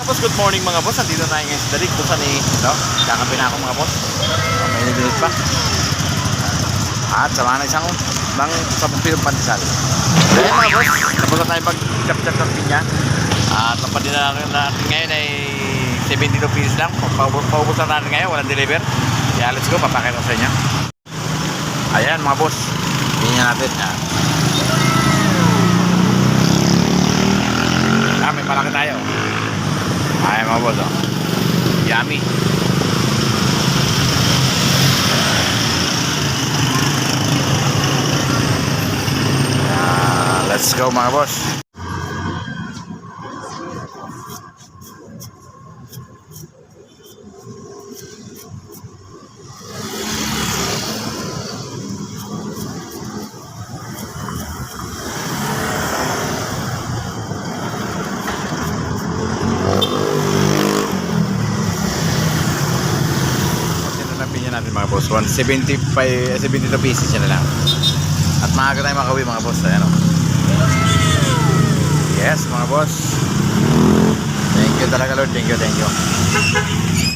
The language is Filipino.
Tapos good morning mga boss, andito tayo ngayon sa Darig, saan eh, no? Kakape na ako mga boss. So, may nilunod pa. At samahan na isang bang sa pilong pandesal. Ayan mga boss, tapos na tayo mag-chap-chap ng pinya. At ang padina natin ngayon ay 72 pieces lang. Na natin ngayon, walang deliver. Kaya let's go, papakita ko sa inyo. Ayan mga boss, pinya natin. Ah, may malaki tayo. Ay mga boss, oh. Yummy. Ah, let's go mga boss. Sino na pinya natin mga boss? 175, 72 pieces yan na lang. At maaga tayo makauwi mga boss. Ayan o. Yes mga boss. Thank you talaga Lord. Thank you, thank you.